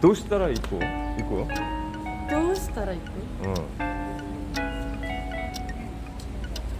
どうしたら行こう行こどうしたら行くううん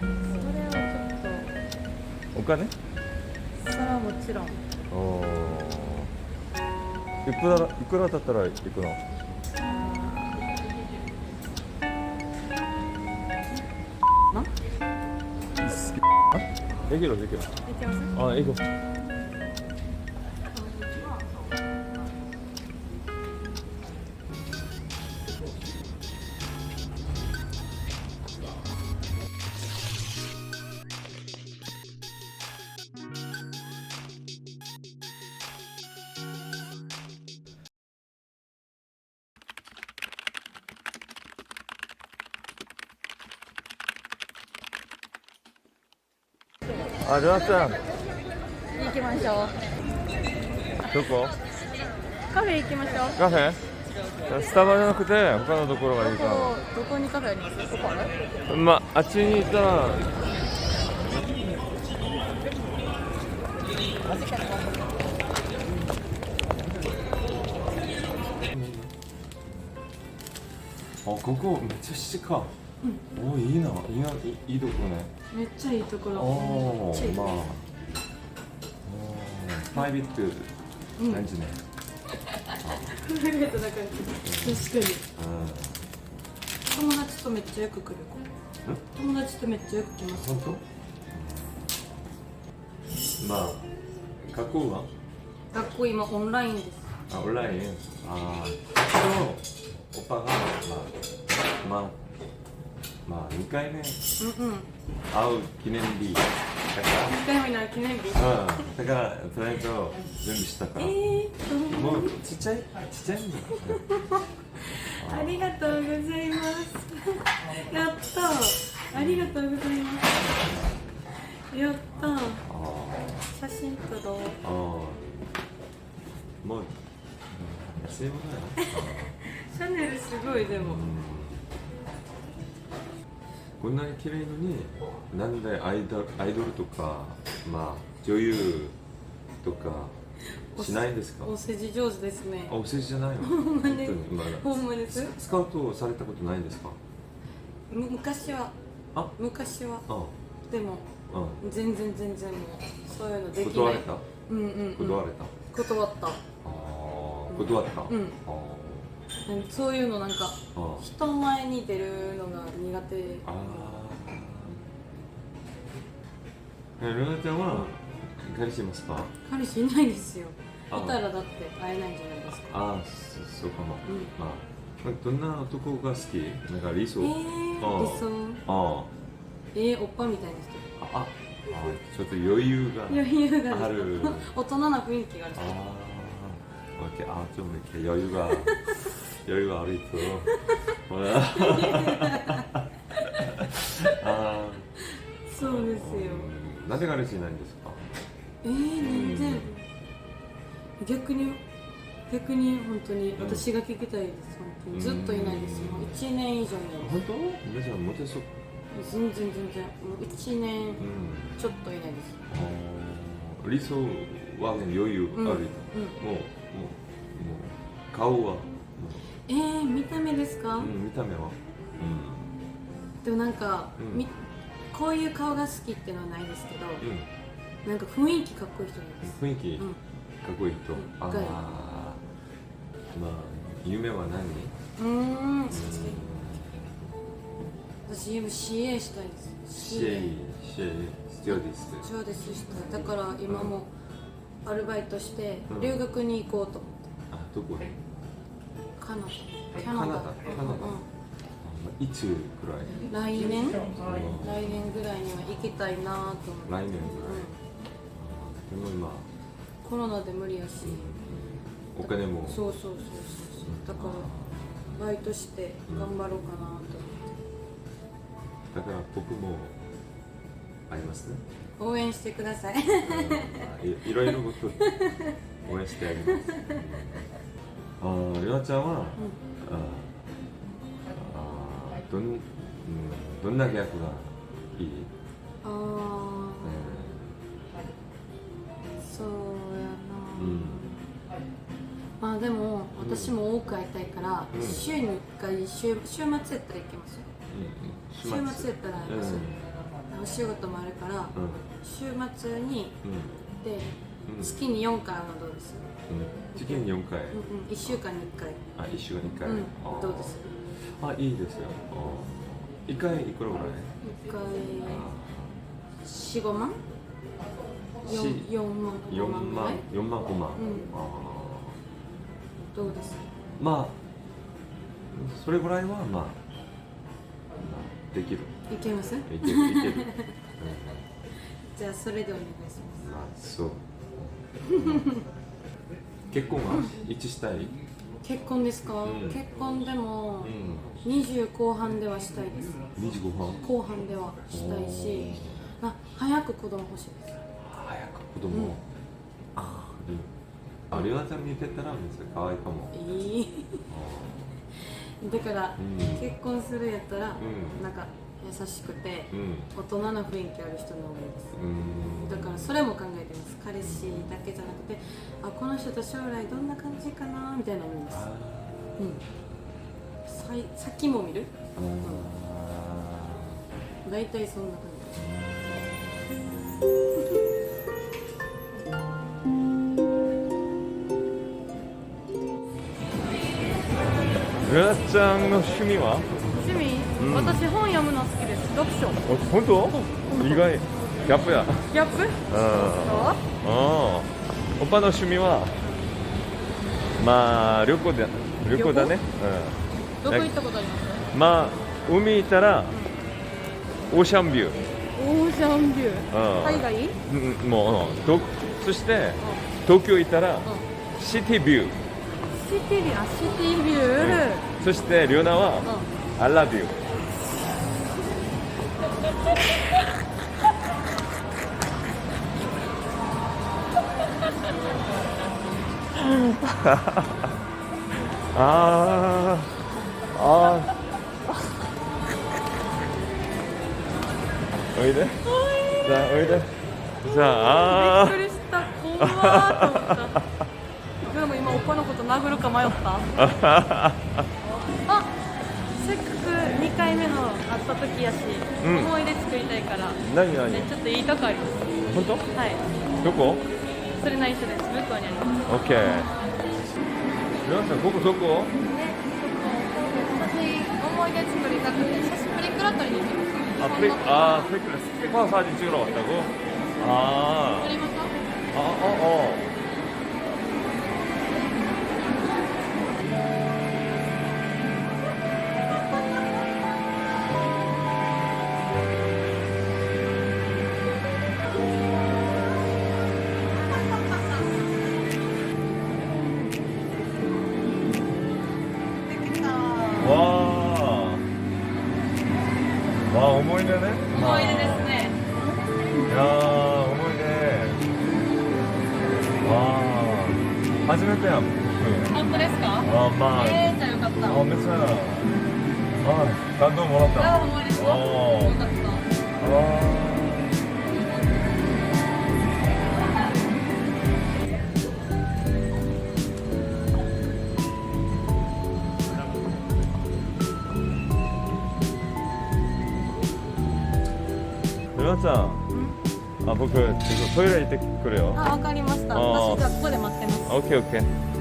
それはちょっお金とそれはもちろんおーいくらいくらだったら行くのなできるできる行きますあ行こう あルナちゃん行きましょう。どこ？カフェ行きましょう。カフェ？スタバじゃなくて他のところがいいかどこどこにカフェありますここある？なまああっちに行ったら。あここめっちゃ静か、おいいな。いいないいいいとこねめっちゃいいところ。おめっちゃいい。ーまあ。おープライベート感じね、プライベー。トだから確かにうん友達とめっちゃよく来る子。友達とめっちゃよく来ます。本当？まあ学校は？学校今オンラインです。あオンライン。ああとオパがまあまあまあ2回目うんうん会う記念日だか1回目の記念日らうんだからプレゼント準備したから、えー、もうちっちゃいちっちゃいんだ ありがとうございます。やった。ありがとうございます。やった。あ写真撮ろう。あもう安いものだよ シャネルすごいでも。こんなに綺麗のになんでアイドルアイドルとかまあ女優とかしないんですか？お世辞上手ですね。あ。お世辞じゃないの？本当に？まだほんまです。スカウトされたことないんですか？む昔は。あ？昔は。あ。でもうん全然全然もうそういうのできない。断られた？うんうん、うん。断られた、断った。ああ断った、うん。あうんそういうのなんか人前に出るのが苦手。ああ。ルナちゃんは彼氏いますか？彼氏いないですよ。いたらだって会えないんじゃないですか。ああそうかも、うん、あどんな男が好き？なんか理想？えー、理想？あえー、おっぱみたいな人。ああちょっと余裕が余裕が。ある。大人な雰囲気がある。ああ。OK あちょっと余裕が。여유가 어리 있어. 뭐야? 아, そうですよ 음, なぜ彼氏いないんですか？えー、全然逆に逆に本当に私が聞きたいです本当にずっといないですもう1年以上いない本当？めちゃモテそう。です全然全然もう1年うん。ちょっといないですあー理想はね余裕ある。うんうんもうもうもう顔はも えー、見た目ですか、う、うん、見た目は、でもなんか、うん。みこういう顔が好きっていうのはないですけど、うん、なんか雰囲気かっこいい人です。雰囲気かうん。っこいい人。うん。ああ、まあ夢は何？うーん。うん。私今 CA したいです。シェイシェイスチュアディス。そうですしたい。だから今もアルバイトしてうん。留学に行こうと思って。あどこ？へ？カナダ。キカナダ。カナダ。うん。いつくらい？来年？来うん。年ぐらいには行きたいなと思って、来年ぐらい。うでも今。ん、コロナで無理やし。お金も。そうそうそうそうそう。だからバイトして頑張ろうかなと。思ってだから僕もあります。ね。応援してください。い いろいろこと応援してあげます。ああ、ゆなちゃんは、ああどん、うん、どんな役がいい？ああそうやな、うん、まあでも私も多く会いたいから、うん。週に1回週週末やったら行けますよ。週末やったら会えますよ、お仕事もあるから、うん。週末にうんでうん月に4回会うのどうです？うん。時限4回。うんうん。1週間に1回。あ1週間に1回、うん。どうです？あいいですよ。1回いくらぐらい？1回45万？し。4, 4万4 5万ぐら万い？4万5万、ん。あどうです？ーまあそれぐらいはまあ、まあ、できる。いけます？いけるいける、うん。じゃあそれでお願いしままあそう結婚はいつしたい、す結婚ですか、うん。結婚でもう20後半ではしたいです。ん、25半？後半ではしたいしあ早く子供欲しいです。早く子供、うん。あいいありなちゃん見てたらめっちゃ可愛いかも。いい。だから、うん。結婚するやったら、うん。なんか優しくてうん。大人な雰囲気ある人の方がいいです。うん。だからそれも考えてます。彼氏だけじゃなくてあこの人と将来どんな感じかなみたいなのを見ます。あうん。さい先も見る？ー。大体そんな感りなちゃんの趣味は？うん。私本読むの好きです。読書。本当？意外。ギャップや。ギャップ？うん。そう？あおぱの趣味はまあ旅行だ旅行だね。どこ行ったことあります？うんまあ海行ったらオーシャンビュー、オーシャンビュー。うん。海外？うんうん。もうとそして東京行ったらシティビュー、シティビュー？あシティビュー、そしてリオナはアラビューあーあーおいでじゃあおいでじゃああびっくりした怖ーと思ったでも今おっぱのこと殴るか迷ったあせっかく2回目の会った時やし、うん思い出作りたいから、何何ね、ちょっといいとこあります本当はいどこそれ内緒です向こうにありますオッケー皆さんここどこ私思い出作りたくて写真プリクラ撮りに行きます 아, 프리, 아, 프리크라 스티커 사진 찍으러 왔다고? 아, 撮りますか 아, 어, 어. なちゃんあ僕ちょっとトイレ行ってくるよあわかりました、私じゃあここで待ってますオッケーオッケー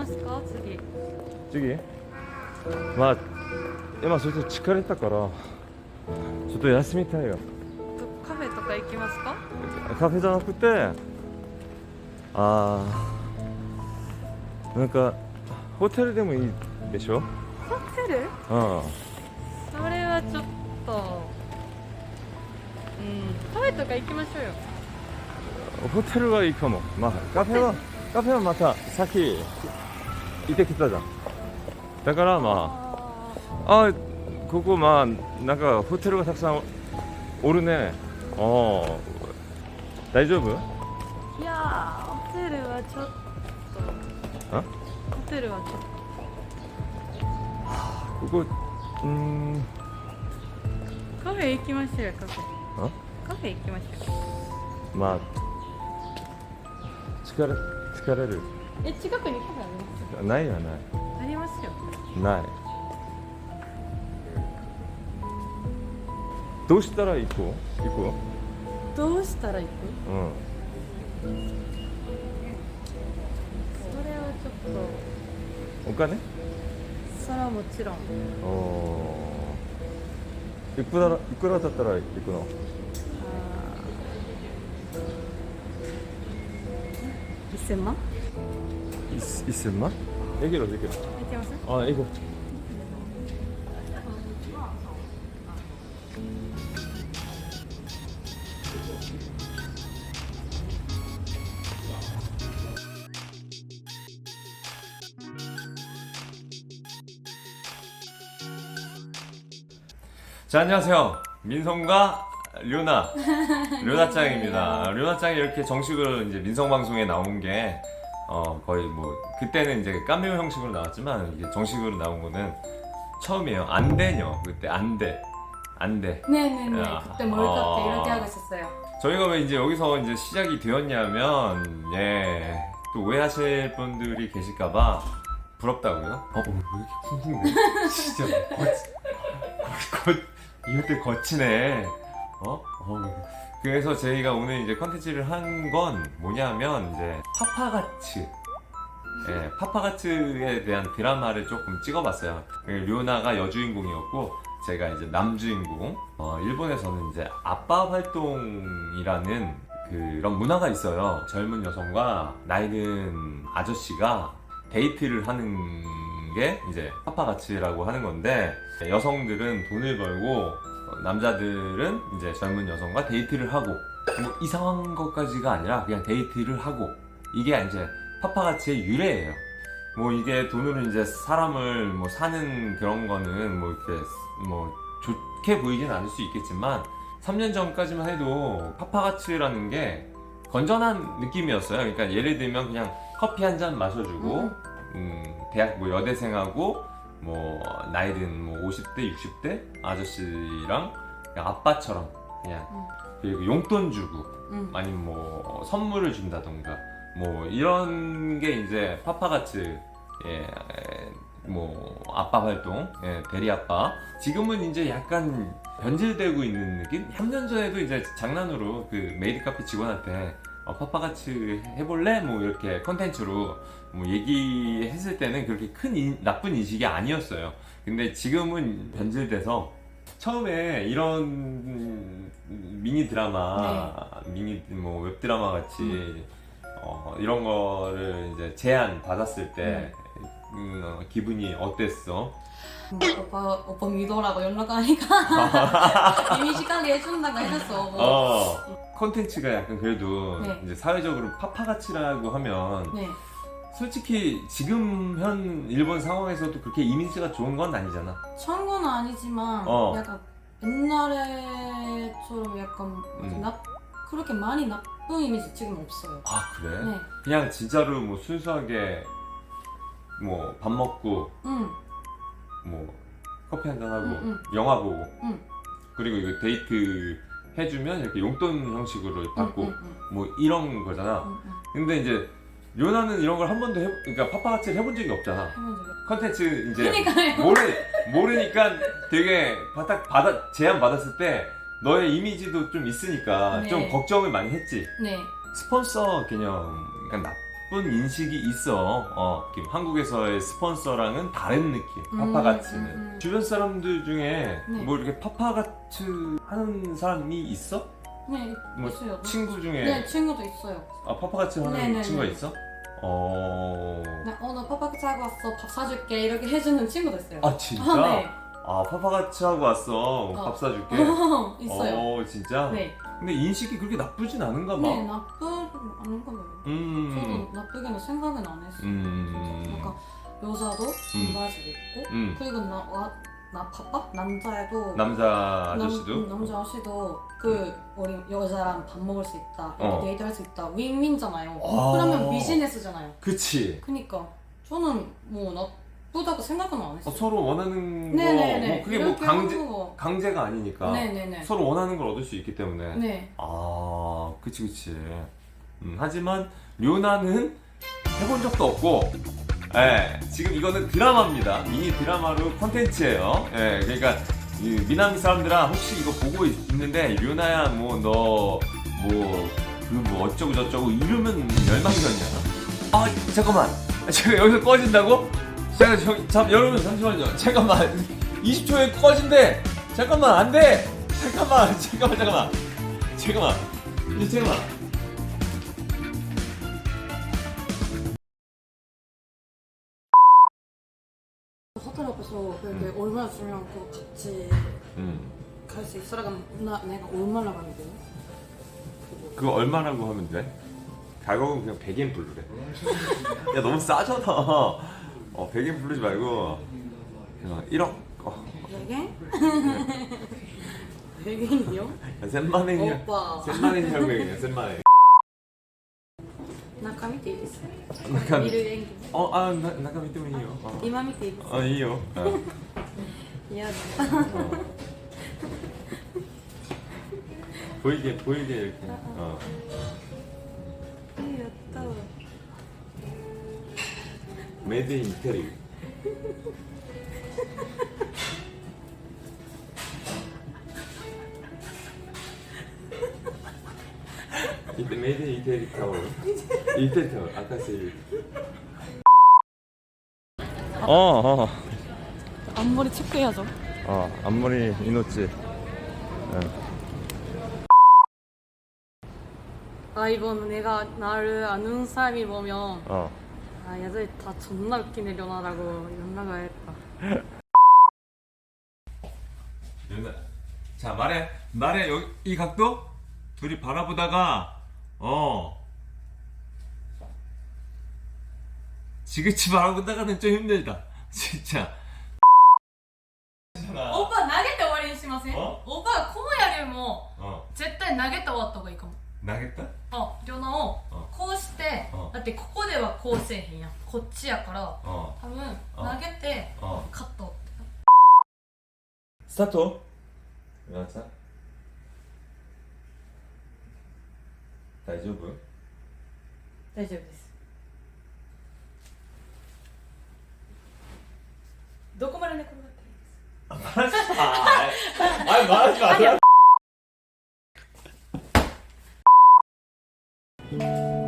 ますか？次。次？まあ今ちょっと疲れたからちょっと休みたいよ。カフェとか行きますか？カフェじゃなくてああなんかホテルでもいいでしょ？ホテル？うん。それはちょっとうんカフェとか行きましょうよ。ホテルはいいかも。まあカフェはカフェはまた先。行ってきたじゃんだからまああここまあなんかホテルがたくさんおるねああ大丈夫いやーホテルはちょっとあホテルはちょっここうーんとカフェ行きましょうよカフェあカフェ行きましょまあ疲れ疲れるうえ近くにカフェあないよ ないりますありますよ。ない。どうしたら行こう？行こどうしたら行く？ううん。それはちょっお金？とそれはもちろん。おー。いくらいくらだったら行くの？1000万？ 있, 있었나? 애기로 얘기로. 아 이거. 자 안녕하세요. 민성과 류나. 류나짱입니다. 네. 류나짱이 이렇게 정식으로 이제 민성 방송에 나온 게 어, 거의 뭐 그때는 이제 까메오 형식으로 나왔지만 이게 정식으로 나온 거는 처음이에요 안 되녀 그때 안 돼 안 돼 네네네 야. 그때 뭘 아. 같아 이렇게 하고 있었어요 저희가 왜 이제 여기서 이제 시작이 되었냐면 예, 또 오해하실 분들이 계실까봐 부럽다고요? 어, 어, 왜 이렇게 쿵쿵대? 진짜 거치, 거, 이럴 때 거치네. 어? 어. 그래서 저희가 오늘 이제 컨텐츠를 한 건 뭐냐면 이제 파파가츠. 예, 파파가츠에 대한 드라마를 조금 찍어봤어요. 그 류나가 여주인공이었고 제가 이제 남주인공. 어, 일본에서는 이제 아빠 활동이라는 그런 문화가 있어요. 젊은 여성과 나이든 아저씨가 데이트를 하는 게 이제 파파가츠라고 하는 건데 여성들은 돈을 벌고 어, 남자들은 이제 젊은 여성과 데이트를 하고 뭐 이상한 것까지가 아니라 그냥 데이트를 하고 이게 이제 파파가츠의 유래예요. 뭐 이게 돈으로 이제 사람을 뭐 사는 그런 거는 뭐 이렇게 뭐 좋게 보이진 않을 수 있겠지만 3년 전까지만 해도 파파가츠라는 게 건전한 느낌이었어요. 그러니까 예를 들면 그냥 커피 한 잔 마셔주고 음. 음, 대학 뭐 여대생하고 뭐 나이든 뭐 50대 60대 아저씨랑 그냥 아빠처럼 그냥 음. 그리고 용돈 주고 응. 아니면 뭐 선물을 준다던가 뭐 이런 게 이제 파파가츠 예, 뭐 아빠 활동 예, 대리 아빠 지금은 이제 약간 변질되고 있는 느낌 3년 전에도 이제 장난으로 그 메이드 카페 직원한테 어, 파파가츠 해볼래? 뭐 이렇게 컨텐츠로 뭐 얘기했을 때는 그렇게 큰 인- 나쁜 인식이 아니었어요. 근데 지금은 변질돼서 처음에 이런 음, 미니 드라마, 미니 뭐 웹드라마 같이 어, 이런 거를 이제 제안 받았을 때 음, 어, 기분이 어땠어? 오빠 오빠 믿어라고 연락하니까 이미 시간 내준다고 해줬어 뭐. 어, 컨텐츠가 약간 그래도 네. 이제 사회적으로 파파가치라고 하면 네 솔직히 지금 현 일본 상황에서도 그렇게 이미지가 좋은 건 아니잖아. 처음 건 아니지만 어. 약간 옛날에처럼 약간 뭐지, 음. 나, 그렇게 많이 나쁜 이미지 지금 없어요 아 그래? 네 그냥 진짜로 뭐 순수하게 뭐 밥 먹고 응. 뭐 커피 한잔 하고 응, 응. 영화 보고 응. 그리고 이거 데이트 해주면 이렇게 용돈 형식으로 받고 응, 응, 응. 뭐 이런 거잖아. 응, 응. 근데 이제 요나는 이런 걸 한 번도 해, 그러니까 파파가치를 해본 적이 없잖아. 해본 적이 컨텐츠 이제 그러니까요 모르 모르니까 되게 바닥 받아 제안 받았을 때 너의 이미지도 좀 있으니까 네. 좀 걱정을 많이 했지. 네 스폰서 개념, 그러니까 나쁜 인식이 있어. 어, 한국에서의 스폰서랑은 다른 느낌. 음, 파파가츠는 음, 음. 주변 사람들 중에 네. 뭐 이렇게 파파가츠 하는 사람이 있어? 네, 뭐 있어요 친구 중에 네 친구도 있어요 아 파파가츠 하는 네, 네, 친구가 네. 있어? 어. 나 오늘 파파크 하고 왔어 밥 사줄게 이렇게 해주는 친구도 있어요 아 진짜? 아, 네. 아 파파가츠 하고 왔어. 밥 사줄게. 있어요 어 진짜? 네 근데 인식이 그렇게 나쁘진 않은가 봐. 네, 나쁘 아닌 거예요. 음. 저도 나쁘게는 생각은 안 했어요. 음. 뭔가 여자도 반바지 입고 음. 그리고 나, 와, 나 바빠? 남자애도 남자 아저씨도 남, 남자 아저씨도 그 우리 여자랑 밥 먹을 수 있다 어. 데이트 할 수 있다 윈윈잖아요 아. 그러면 비즈니스잖아요 그치 그니까 저는 뭐 나쁘다고 생각은 안 어, 했어요 서로 원하는 거 네네네 뭐 그게 뭐 이렇게 강제 하는 거. 강제가 아니니까 네네네 서로 원하는 걸 얻을 수 있기 때문에 네 아 그치 그치 음, 하지만 류나는 해본 적도 없고 예, 지금 이거는 드라마입니다. 미니 드라마로 컨텐츠예요. 예, 그러니까 이 미나미 사람들아 혹시 이거 보고 있, 는데 류나야 뭐 너 뭐 그뭐 어쩌고 저쩌고 이러면 멸망전이야. 아 잠깐만. 제가 여기서 꺼진다고? 제가 저, 잠, 여러분 잠시만요. 잠깐만. 20초에 꺼진대. 잠깐만 안 돼. 잠깐만 잠깐만 잠깐만. 잠깐만. 이 잠깐만 호텔 앞에서 그게 얼마나 주면 그 같이 음. 갈 수 있어라면 나 내가 얼마나 가는데 그거 얼마라고 하면 돼? 가격은 그냥 100엔 불르래. 야 너무 싸잖아. 어 100엔 부르지 말고. 그냥 1억. 어, 되게 되게요? 야, 셋만엔이야. 오빠. 셋만엔이라고 해 그냥 셋만엔 中見ていいですか 약간 見る演技 어아 나가 밑에 면 이요 어. 今見ていいですか 어 이요 어. 嫌だ 어. 보이게 보이게 이렇게 어. やったわ 메이드 인 이태리 이때 메이드 인 이태리 타워. 이태리 타워. 아까 세 어, 어, 앞머리 체크해야죠. 어, 앞머리 이노치. 아 이번 내가 나를 아는 사람이 보면 어. 아 얘들 다 존나 웃기네 려나라고 연락을 했다. 자 말해, 말해. 여기 이 각도? 둘이 바라보다가 어 지그치 바라보다가는 좀 힘들다, 진짜. 어, オーバー投げて終わりにしませんあオーバーこうやりも 어, 絶対投げて終わった方がいいかも 나겠다? ありょなをあこうしてあだってここではこうせえへんやんこっちやから 어, 多分あ投げて 어. カット 스타트. 맞아. 大丈夫？大丈夫です。どこまで寝転がってあマジマジか。いですか